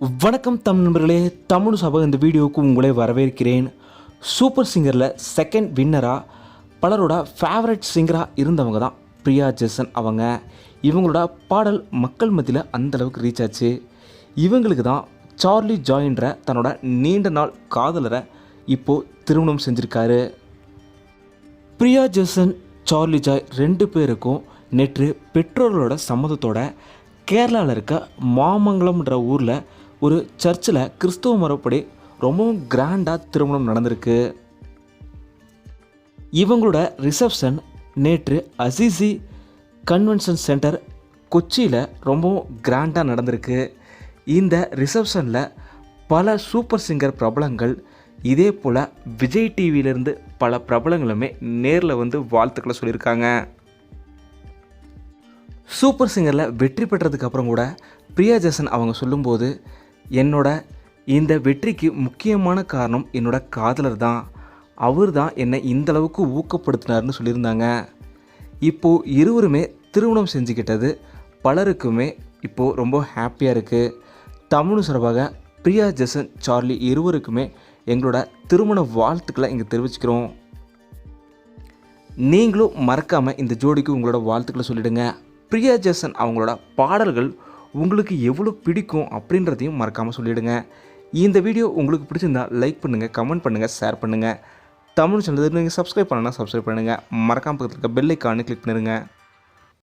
வணக்கம் தமிழ் நண்பர்களே தமிழ் சபை இந்த வீடியோவுக்கு உங்களை வரவேற்கிறேன். சூப்பர் சிங்கரில் செகண்ட் வின்னராக பலரோட ஃபேவரட் சிங்கராக இருந்தவங்க தான் பிரியா ஜெசன் அவங்க. இவங்களோட பாடல் மக்கள் மத்தியில் அந்த அளவுக்கு ரீச் ஆச்சு. இவங்களுக்கு தான் சார்லி ஜாயின்ற தன்னோட நீண்ட நாள் காதலரை இப்போது திருமணம் செஞ்சுருக்காரு. பிரியா ஜெசன் சார்லி ஜாய் ரெண்டு பேருக்கும் நேற்று பெற்றோர்களோட சம்மதத்தோட கேரளாவில் இருக்க மாமங்கலம்ன்ற ஊரில் ஒரு சர்ச்சில் கிறிஸ்துவ மரப்படி ரொம்பவும் கிராண்டாக திருமணம் நடந்திருக்கு. இவங்களோட ரிசப்ஷன் நேற்று அசிசி கன்வென்ஷன் சென்டர் கொச்சியில் ரொம்பவும் கிராண்டாக நடந்திருக்கு. இந்த ரிசப்ஷனில் பல சூப்பர் சிங்கர் பிரபலங்கள் இதே போல் விஜய் டிவியிலேருந்து பல பிரபலங்களுமே நேரில் வந்து வாழ்த்துக்களை சொல்லியிருக்காங்க. சூப்பர் சிங்கரில் வெற்றி பெற்றதுக்கப்புறம் கூட பிரியா ஜெசன் அவங்க சொல்லும்போது என்னோட இந்த வெற்றிக்கு முக்கியமான காரணம் என்னோட காதலர் தான். அவர் தான் என்னை இந்த அளவுக்கு ஊக்கப்படுத்தினார்னு சொல்லியிருந்தாங்க. இப்போது இருவருமே திருமணம் செஞ்சுக்கிட்டது. பலருக்குமே இப்போது ரொம்ப ஹாப்பியாக இருக்குது தமிழ் சார்பாக பிரியா ஜெசன் சார்லி இருவருக்குமே எங்களோட திருமண வாழ்த்துக்களை இங்கே தெரிவிச்சுக்கிறோம். நீங்களும் மறக்காமல் இந்த ஜோடிக்கு உங்களோட வாழ்த்துக்களை சொல்லிவிடுங்க பிரியா ஜெசன் அவங்களோட பாடல்கள் உங்களுக்கு எவ்வளோ பிடிக்கும் அப்படின்றதையும் மறக்காமல் சொல்லிவிடுங்க இந்த வீடியோ உங்களுக்கு பிடிச்சிருந்தா லைக் பண்ணுங்கள் கமெண்ட் பண்ணுங்கள் ஷேர் பண்ணுங்கள் தமிழ் சேனல் நீங்கள் சப்ஸ்கிரைப் பண்ணனா சப்ஸ்கிரைப் பண்ணுங்கள் மறக்காமல் பக்கத்தில் இருக்க பெல் ஐக்கானு கிளிக் பண்ணிடுங்க